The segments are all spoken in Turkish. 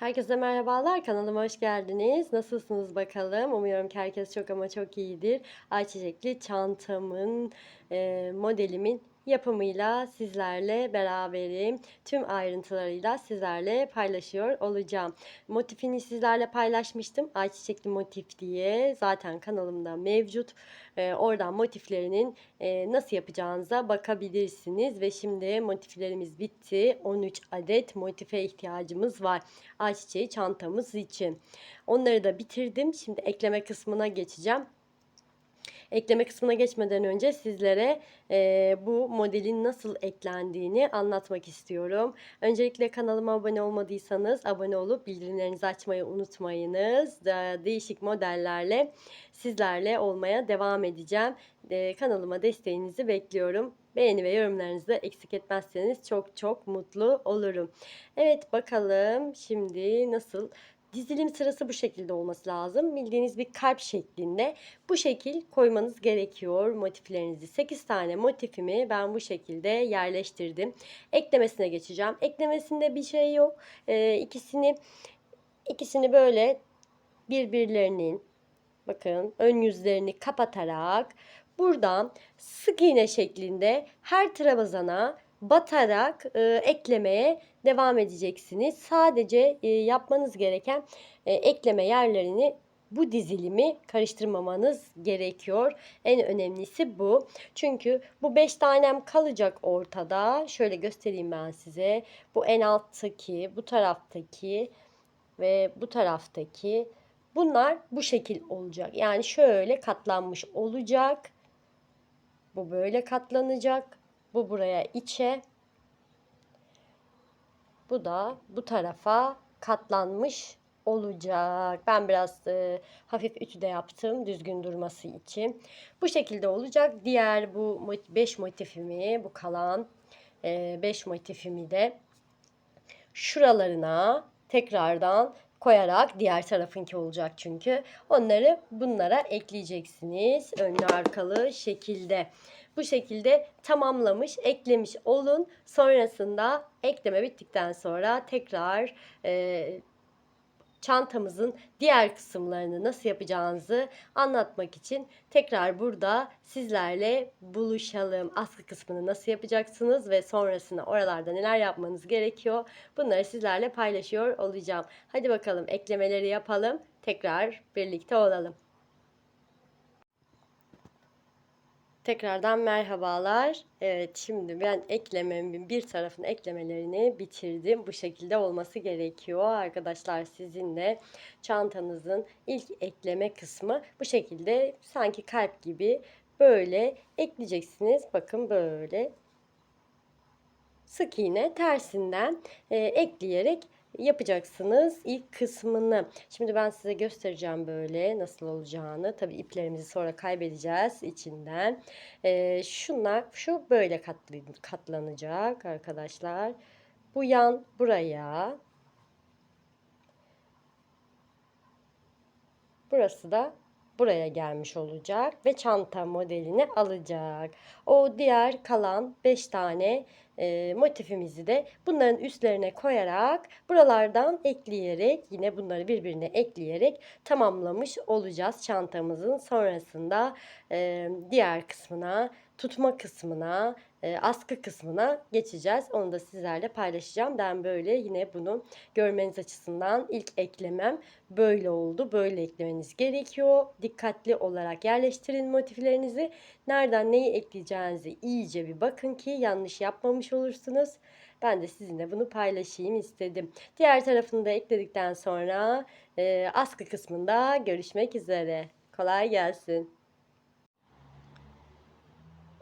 Herkese merhabalar. Kanalıma hoş geldiniz. Nasılsınız bakalım? Umuyorum ki herkes çok ama çok iyidir. Ayçiçekli çantamın, e, modelimin yapımıyla sizlerle beraberim. Tüm ayrıntılarıyla sizlerle paylaşıyor olacağım. Motifini sizlerle paylaşmıştım. Ayçiçekli motif diye. Zaten kanalımda mevcut. E, oradan motiflerinin e, nasıl yapacağınıza bakabilirsiniz. Ve şimdi motiflerimiz bitti. 13 adet motife ihtiyacımız var. Ayçiçeği çantamız için. Onları da bitirdim. Şimdi ekleme kısmına geçeceğim. Ekleme kısmına geçmeden önce sizlere e, bu modelin nasıl eklendiğini anlatmak istiyorum. Öncelikle kanalıma abone olmadıysanız abone olup bildirimlerinizi açmayı unutmayınız. Değişik modellerle sizlerle olmaya devam edeceğim. E, kanalıma desteğinizi bekliyorum. Beğeni ve yorumlarınızı da eksik etmezseniz çok çok mutlu olurum. Evet bakalım şimdi nasıl Dizilim sırası bu şekilde olması lazım. Bildiğiniz bir kalp şeklinde bu şekil koymanız gerekiyor motiflerinizi. 8 tane motifimi ben bu şekilde yerleştirdim. Eklemesine geçeceğim. Eklemesinde bir şey yok. Ee, ikisini ikisini böyle birbirlerinin bakın ön yüzlerini kapatarak buradan sık iğne şeklinde her trabzana batarak e, eklemeye devam edeceksiniz. Sadece e, yapmanız gereken e, ekleme yerlerini bu dizilimi karıştırmamanız gerekiyor. En önemlisi bu. Çünkü bu 5 tanem kalacak ortada. Şöyle göstereyim ben size. Bu en alttaki, bu taraftaki ve bu taraftaki bunlar bu şekil olacak. Yani şöyle katlanmış olacak. Bu böyle katlanacak. Bu buraya içe. Bu da bu tarafa katlanmış olacak. Ben biraz e, hafif ütüde yaptım düzgün durması için. Bu şekilde olacak. Diğer bu 5 motifimi, bu kalan 5 e, motifimi de şuralarına tekrardan koyarak diğer tarafınki olacak çünkü. Onları bunlara ekleyeceksiniz. Önlü arkalı şekilde. Bu şekilde tamamlamış, eklemiş olun. Sonrasında ekleme bittikten sonra tekrar e, çantamızın diğer kısımlarını nasıl yapacağınızı anlatmak için tekrar burada sizlerle buluşalım. Askı kısmını nasıl yapacaksınız ve sonrasında oralarda neler yapmanız gerekiyor bunları sizlerle paylaşıyor olacağım. Hadi bakalım eklemeleri yapalım. Tekrar birlikte olalım. Tekrardan merhabalar. Evet şimdi ben eklememin bir tarafın eklemelerini bitirdim. Bu şekilde olması gerekiyor. Arkadaşlar sizin de çantanızın ilk ekleme kısmı bu şekilde sanki kalp gibi böyle ekleyeceksiniz. Bakın böyle sık iğne tersinden e, ekleyerek yapacaksınız ilk kısmını. Şimdi ben size göstereceğim böyle nasıl olacağını. Tabi iplerimizi sonra kaybedeceğiz içinden. Ee, şunlar şu böyle katlanacak arkadaşlar. Bu yan buraya. Burası da buraya gelmiş olacak ve çanta modelini alacak. O diğer kalan 5 tane e, motifimizi de bunların üstlerine koyarak buralardan ekleyerek yine bunları birbirine ekleyerek tamamlamış olacağız çantamızın sonrasında e, diğer kısmına tutma kısmına, e, askı kısmına geçeceğiz. Onu da sizlerle paylaşacağım. Ben böyle yine bunu görmeniz açısından ilk eklemem böyle oldu. Böyle eklemeniz gerekiyor. Dikkatli olarak yerleştirin motiflerinizi. Nereden neyi ekleyeceğinizi iyice bir bakın ki yanlış yapmamış olursunuz. Ben de sizinle bunu paylaşayım istedim. Diğer tarafını da ekledikten sonra e, askı kısmında görüşmek üzere. Kolay gelsin.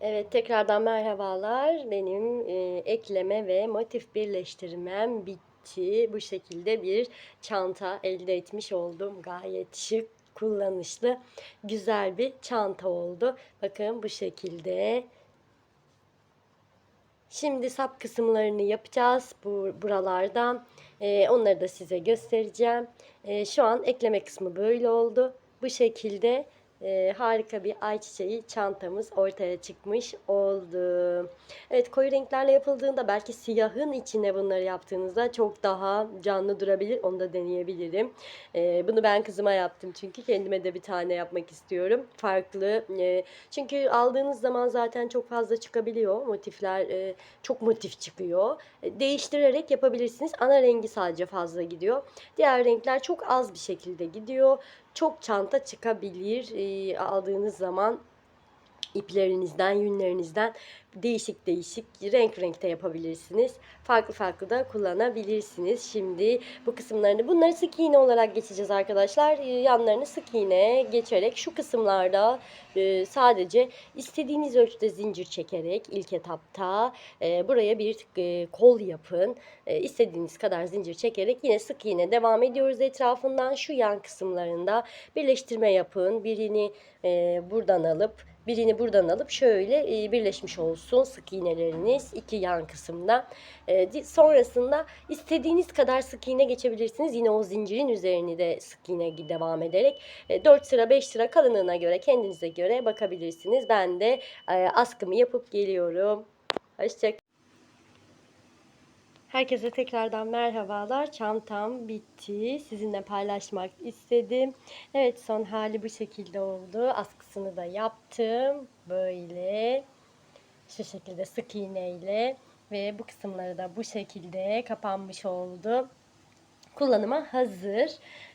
Evet tekrardan merhabalar. Benim e, ekleme ve motif birleştirmem bitti. Bu şekilde bir çanta elde etmiş oldum. Gayet şık, kullanışlı, güzel bir çanta oldu. Bakın bu şekilde. Şimdi sap kısımlarını yapacağız bu buralardan. E, onları da size göstereceğim. E, şu an ekleme kısmı böyle oldu. Bu şekilde e, harika bir ayçiçeği çantamız ortaya çıkmış oldu. Evet koyu renklerle yapıldığında belki siyahın içine bunları yaptığınızda çok daha canlı durabilir. Onu da deneyebilirim. E, bunu ben kızıma yaptım çünkü kendime de bir tane yapmak istiyorum. Farklı. e, çünkü aldığınız zaman zaten çok fazla çıkabiliyor. Motifler e, çok motif çıkıyor. E, değiştirerek yapabilirsiniz. Ana rengi sadece fazla gidiyor. Diğer renkler çok az bir şekilde gidiyor. Çok çanta çıkabilir e, aldığınız zaman iplerinizden, yünlerinizden değişik değişik renk renkte yapabilirsiniz. Farklı farklı da kullanabilirsiniz. Şimdi bu kısımlarını bunları sık iğne olarak geçeceğiz arkadaşlar. Ee, Yanlarını sık iğne geçerek şu kısımlarda e, sadece istediğiniz ölçüde zincir çekerek ilk etapta e, buraya bir e, kol yapın. E, istediğiniz kadar zincir çekerek yine sık iğne devam ediyoruz etrafından. Şu yan kısımlarında birleştirme yapın. Birini buradan alıp birini buradan alıp şöyle e, birleşmiş olsun sık iğneleriniz iki yan kısımda. E, sonrasında istediğiniz kadar sık iğne geçebilirsiniz. Yine o zincirin üzerini de sık iğne devam ederek e, 4 sıra 5 sıra kalınlığına göre kendinize göre bakabilirsiniz. Ben de e, askımı yapıp geliyorum. Hoşçakalın. Herkese tekrardan merhabalar. Çantam bitti. Sizinle paylaşmak istedim. Evet son hali bu şekilde oldu. Askısını da yaptım. Böyle şu şekilde sık iğneyle ve bu kısımları da bu şekilde kapanmış oldu. Kullanıma hazır.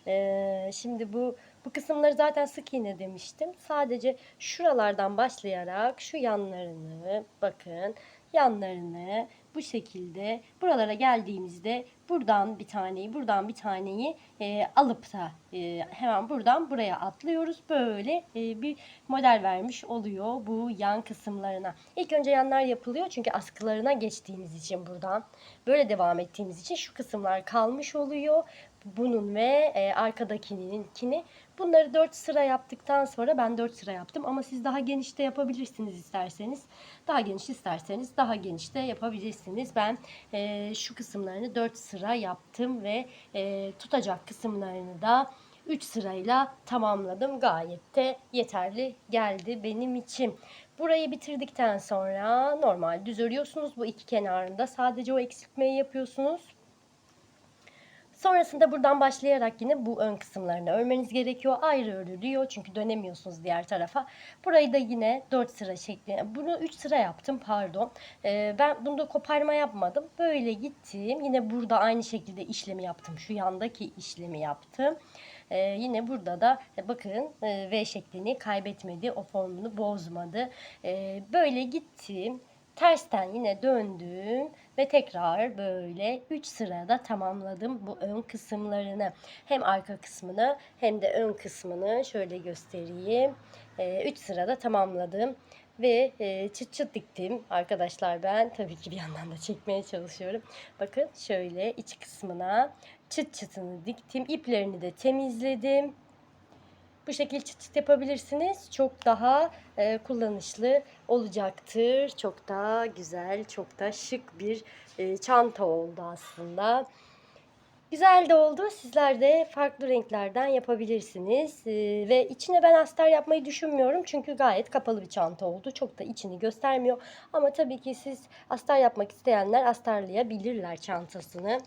Ee, şimdi bu bu kısımları zaten sık iğne demiştim. Sadece şuralardan başlayarak şu yanlarını bakın yanlarını bu şekilde buralara geldiğimizde buradan bir taneyi buradan bir taneyi e, alıp da e, hemen buradan buraya atlıyoruz. Böyle e, bir model vermiş oluyor bu yan kısımlarına. İlk önce yanlar yapılıyor çünkü askılarına geçtiğimiz için buradan böyle devam ettiğimiz için şu kısımlar kalmış oluyor. Bunun ve e, arkadakininkini bunları 4 sıra yaptıktan sonra ben 4 sıra yaptım ama siz daha geniş de yapabilirsiniz isterseniz. Daha geniş isterseniz daha geniş de yapabilirsiniz. Ben e, şu kısımlarını 4 sıra yaptım ve e, tutacak kısımlarını da 3 sırayla tamamladım. Gayet de yeterli geldi benim için. Burayı bitirdikten sonra normal düz örüyorsunuz. Bu iki kenarında sadece o eksiltmeyi yapıyorsunuz. Sonrasında buradan başlayarak yine bu ön kısımlarını örmeniz gerekiyor. Ayrı örülüyor çünkü dönemiyorsunuz diğer tarafa. Burayı da yine 4 sıra şeklinde. Bunu 3 sıra yaptım pardon. Ee, ben bunda koparma yapmadım. Böyle gittim. Yine burada aynı şekilde işlemi yaptım. Şu yandaki işlemi yaptım. Ee, yine burada da e, bakın e, V şeklini kaybetmedi. O formunu bozmadı. Ee, böyle gittim. Tersten yine döndüm ve tekrar böyle 3 sırada tamamladım bu ön kısımlarını. Hem arka kısmını hem de ön kısmını şöyle göstereyim. 3 sırada tamamladım ve e, çıt çıt diktim arkadaşlar ben tabii ki bir yandan da çekmeye çalışıyorum. Bakın şöyle iç kısmına çıt çıtını diktim. İplerini de temizledim. Bu şekilde çıt çıt yapabilirsiniz. Çok daha e, kullanışlı olacaktır. Çok daha güzel, çok da şık bir e, çanta oldu aslında. Güzel de oldu. Sizler de farklı renklerden yapabilirsiniz. E, ve içine ben astar yapmayı düşünmüyorum. Çünkü gayet kapalı bir çanta oldu. Çok da içini göstermiyor. Ama tabii ki siz astar yapmak isteyenler astarlayabilirler çantasını.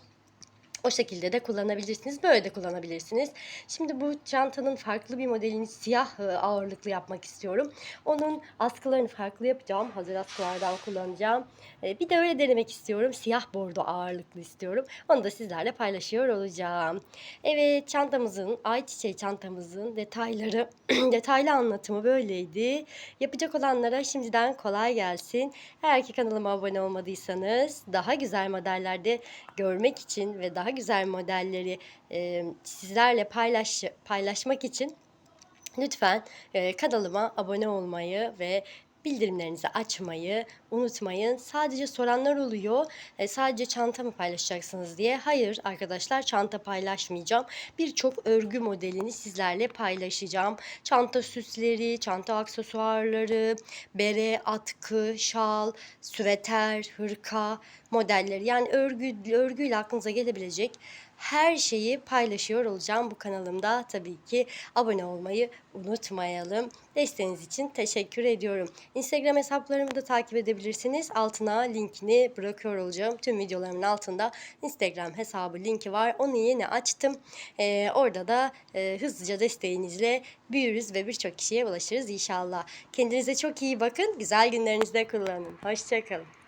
O şekilde de kullanabilirsiniz. Böyle de kullanabilirsiniz. Şimdi bu çantanın farklı bir modelini siyah e, ağırlıklı yapmak istiyorum. Onun askılarını farklı yapacağım. Hazır askılardan kullanacağım. E, Bir de öyle denemek istiyorum. Siyah bordo ağırlıklı istiyorum. Onu da sizlerle paylaşıyor olacağım. Evet çantamızın, ayçiçeği çantamızın detayları, detaylı anlatımı böyleydi. Yapacak olanlara şimdiden kolay gelsin. Eğer ki kanalıma abone olmadıysanız daha güzel modellerde görmek için ve daha güzel modelleri e, sizlerle paylaş paylaşmak için lütfen e, kanalıma abone olmayı ve bildirimlerinizi açmayı unutmayın. Sadece soranlar oluyor. E, sadece çanta mı paylaşacaksınız diye. Hayır arkadaşlar çanta paylaşmayacağım. Birçok örgü modelini sizlerle paylaşacağım. Çanta süsleri, çanta aksesuarları, bere, atkı, şal, süveter, hırka modelleri. Yani örgü örgüyle aklınıza gelebilecek her şeyi paylaşıyor olacağım bu kanalımda. Tabii ki abone olmayı unutmayalım. Desteğiniz için teşekkür ediyorum. Instagram hesaplarımı da takip edebilirsiniz. Altına linkini bırakıyor olacağım. Tüm videolarımın altında Instagram hesabı linki var. Onu yeni açtım. Ee, orada da e, hızlıca desteğinizle büyürüz ve birçok kişiye ulaşırız inşallah. Kendinize çok iyi bakın. Güzel günlerinizde kullanın. Hoşçakalın.